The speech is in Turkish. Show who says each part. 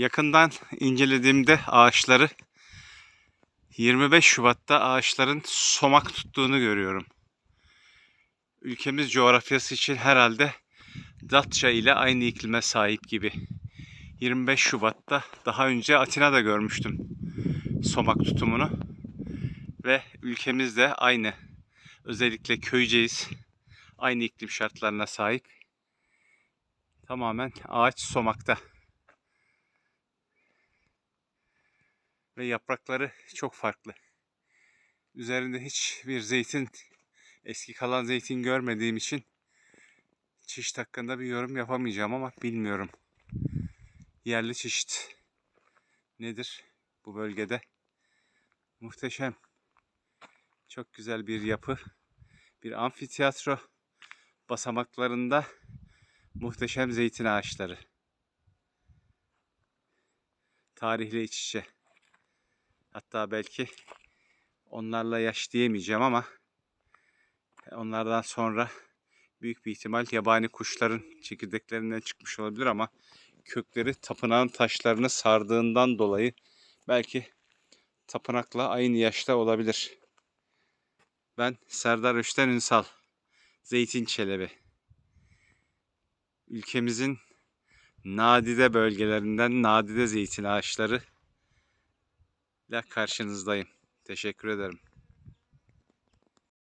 Speaker 1: Yakından incelediğimde ağaçları 25 Şubat'ta ağaçların somak tuttuğunu görüyorum. Ülkemiz coğrafyası için herhalde Datça ile aynı iklime sahip gibi. 25 Şubat'ta daha önce Atina'da görmüştüm somak tutumunu. Ve ülkemiz de aynı. Özellikle Köyceğiz aynı iklim şartlarına sahip. Tamamen ağaç somakta. Ve yaprakları çok farklı. Üzerinde hiçbir zeytin, eski kalan zeytin görmediğim için çeşit hakkında bir yorum yapamayacağım ama bilmiyorum. Yerli çeşit nedir bu bölgede? Muhteşem. Çok güzel bir yapı. Bir amfiteyatro basamaklarında muhteşem zeytin ağaçları. Tarihle iç içe. Hatta belki onlarla yaş diyemeyeceğim ama onlardan sonra büyük bir ihtimal yabani kuşların çekirdeklerinden çıkmış olabilir ama kökleri tapınağın taşlarını sardığından dolayı belki tapınakla aynı yaşta olabilir. Ben Serdar Öşten Ünsal, Zeytin Çelebi. Ülkemizin nadide bölgelerinden nadide zeytin ağaçları ile karşınızdayım. Teşekkür ederim.